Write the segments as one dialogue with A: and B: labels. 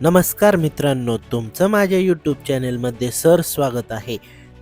A: नमस्कार मित्रांनो तुमचं माझ्या यूट्यूब चॅनेलमध्ये सर स्वागत आहे.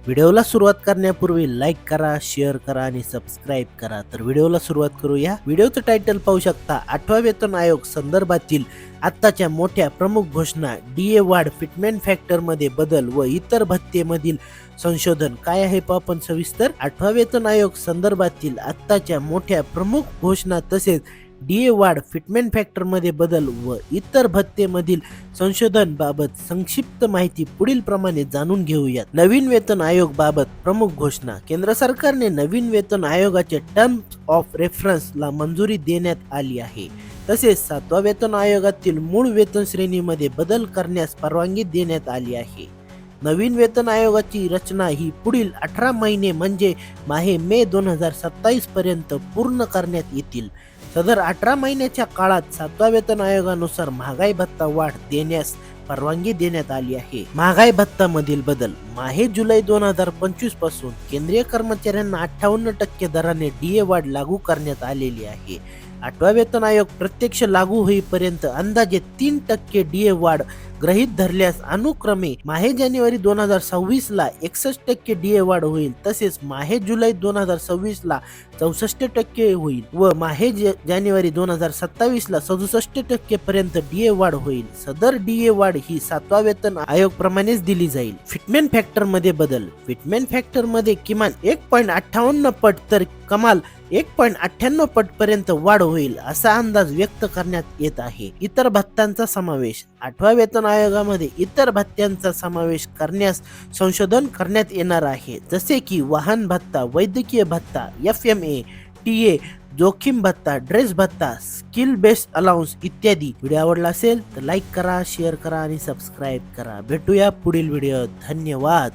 A: व्हिडिओला सुरुवात करण्यापूर्वी लाईक करा शेअर करा आणि सबस्क्राईब करा. तर व्हिडिओला सुरुवात करूया. व्हिडिओचं टायटल पाहू शकता आठवा वेतन आयोग संदर्भातील आत्ताच्या मोठ्या प्रमुख घोषणा डी ए वाढ फिटमेंट फॅक्टरमध्ये बदल व इतर भत्तेमधील संशोधन काय आहे पाहू आपण सविस्तर. आठवा वेतन आयोग संदर्भातील आत्ताच्या मोठ्या प्रमुख घोषणा तसेच डीए वाढ फिटमेंट फॅक्टरमध्ये बदल व इतर भत्तेमधील संशोधन बाबत संक्षिप्त माहिती पुढील प्रमाणे जाणून घेऊयात. नवीन वेतन आयोग बाबत प्रमुख घोषणा केंद्र सरकारने नवीन वेतन आयोगाचे टर्म्स ऑफ रेफरन्सला मंजुरी देण्यात आली आहे. तसेच सातवा वेतन आयोगातील मूळ वेतन श्रेणीमध्ये बदल करण्यास परवानगी देण्यात आली आहे. नवीन वेतन आयोगाची रचना ही पुढील अठरा महिने म्हणजे माहे मे दोन हजार सत्तावीस पर्यंत पूर्ण करण्यात येतील. सदर अठरा महिन्याच्या काळात सातव्या वेतन आयोगानुसार महागाई भत्ता वाढ देण्यास परवानगी देण्यात आली आहे. महागाई भत्ता मधील बदल माहे जुलै दोन हजार पंचवीसपासून केंद्रीय कर्मचाऱ्यांना अठ्ठावन्न टक्के दराने डीए वाढ लागू करण्यात आलेली आहे. आठवा वेतन आयोग प्रत्यक्ष लागू होईपर्यंत अंदाजे तीन टक्के डीए वाढ ग्रहित धरल्यास अनुक्रमे माहे जानेवारी दोन हजार सव्वीस ला एकसष्ट टक्के डीए वाढ होईल. तसेच माहे जुलै दोन हजार सव्वीस ला चौसष्ट टक्के होईल व माहे ज- जानेवारी दोन हजार सत्तावीस ला सदुसष्ट टक्के पर्यंत डीए वाढ होईल. सदर डीए वाढ ही सातवा वेतन आयोग प्रमाणेच दिली जाईल. फिटमेन फॅक्टरमध्ये बदल. फिटमेन फॅक्टरमध्ये किमान एक पॉईंट अठ्ठावन्न पट तर कमाल एक पॉईंट अठ्ठ्याण्णव पट पर्यंत वाढ होईल असा अंदाज व्यक्त करण्यात येत आहे. इतर भत्तांचा समावेश आठव्या वेतन आयोगामध्ये इतर भत्त्यांचा समावेश करण्यास संशोधन करण्यात येणार आहे. जसे की वाहन भत्ता वैद्यकीय भत्ता F M A T A जोखीम भत्ता ड्रेस भत्ता स्किल बेस्ड अलाउन्स इत्यादी. व्हिडिओ आवडला असेल तर लाईक करा शेअर करा आणि सबस्क्राईब करा. भेटूया पुढील व्हिडिओ धन्यवाद.